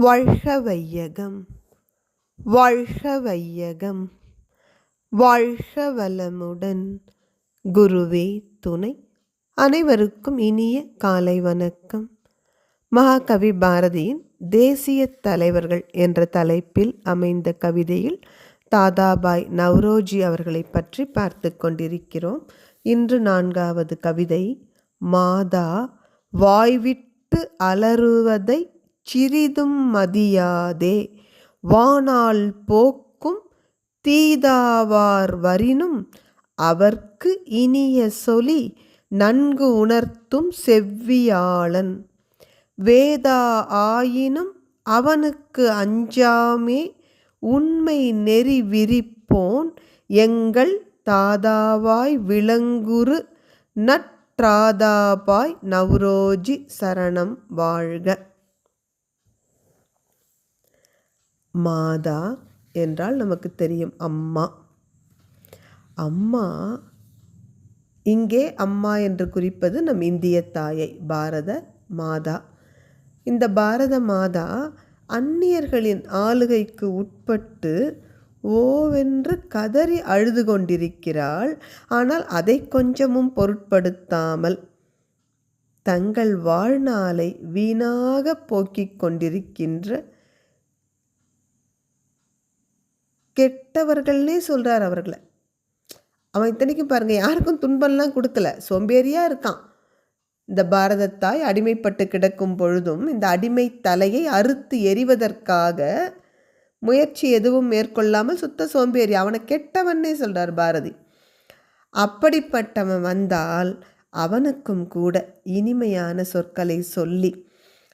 வாழ்க வையகம் வாழ்க வையகம் வாழ்க வளமுடன் குருவே துணை. அனைவருக்கும் இனிய காலை வணக்கம். மகாகவி பாரதியின் தேசிய தலைவர்கள் என்ற தலைப்பில் அமைந்த கவிதையில் தாதாபாய் நவ்ரோஜி அவர்களை பற்றி பார்த்து கொண்டிருக்கிறோம். இன்று நான்காவது கவிதை மாதா வாய்விட்டு அலறுவதை சிறிதும் மதியாதே. வானால் போக்கும் தீதாவார் வரினும் அவர்க்கு இனிய சொலி நன்கு உணர்த்தும் செவ்வியாளன். வேதா ஆயினும் அவனுக்கு அஞ்சாமே. உண்மை நெறி விரிப்போன் எங்கள் தாதாவாய் விளங்குரு நற்றாதாபாய் நவ்ரோஜி சரணம் வாழ்க. மாதா என்றால் நமக்கு தெரியும் அம்மா. அம்மா இங்கே அம்மா என்று குறிப்பது நம் இந்திய தாயை பாரத மாதா. இந்த பாரத மாதா அந்நியர்களின் ஆளுகைக்கு உட்பட்டு ஓவென்று கதறி அழுது கொண்டிருக்கிறாள். ஆனால் அதை கொஞ்சமும் பொருட்படுத்தாமல் தங்கள் வாழ்நாளை வீணாக போக்கிக் கொண்டிருக்கின்ற கெட்டவர்கள்னே சொல்கிறார் அவர்களை. அவன் இத்தனைக்கும் பாருங்கள் யாருக்கும் துன்பம்லாம் கொடுக்கல. சோம்பேறியாக இருக்கான். இந்த பாரதத்தாய் அடிமைப்பட்டு கிடக்கும் பொழுதும் இந்த அடிமை தலையை அறுத்து எறிவதற்காக முயற்சி எதுவும் மேற்கொள்ளாமல் சுத்த சோம்பேறி அவனை கெட்டவன்னே சொல்கிறார் பாரதி. அப்படிப்பட்டவன் வந்தால் அவனுக்கும் கூட இனிமையான சொற்களை சொல்லி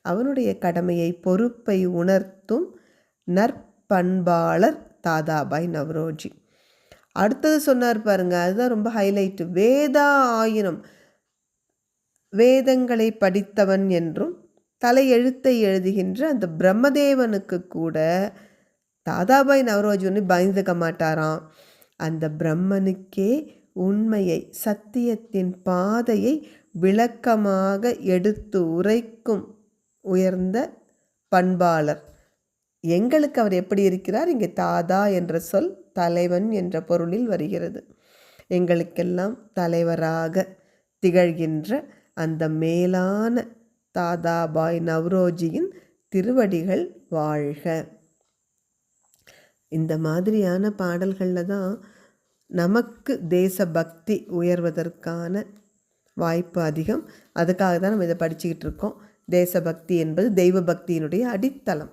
அவனுடைய கடமையை பொறுப்பை உணர்த்தும் நற்பண்பாளர் தாதாபாய் நவரோஜி. அடுத்தது சொன்னார் பாருங்க அதுதான் ரொம்ப ஹைலைட்டு வேதா ஆயினும் வேதங்களை படித்தவன் என்றும் தலையெழுத்தை எழுதுகின்ற அந்த பிரம்மதேவனுக்கு கூட தாதாபாய் நவரோஜி ஒன்று பயந்துக்க மாட்டாராம். அந்த பிரம்மனுக்கே உண்மையை சத்தியத்தின் பாதையை விளக்கமாக எடுத்து உரைக்கும் உயர்ந்த பண்பாளர். எங்களுக்கு அவர் எப்படி இருக்கிறார்? இங்கே தாதா என்ற சொல் தலைவன் என்ற பொருளில் வருகிறது. எங்களுக்கெல்லாம் தலைவராக திகழ்கின்ற அந்த மேலான தாதாபாய் நவ்ரோஜியின் திருவடிகள் வாழ்க. இந்த மாதிரியான பாடல்களில் தான் நமக்கு தேசபக்தி உயர்வதற்கான வாய்ப்பு அதிகம். அதுக்காக தான் நம்ம இதை படிச்சுக்கிட்டு இருக்கோம். தேசபக்தி என்பது தெய்வ பக்தியினுடைய அடித்தளம்.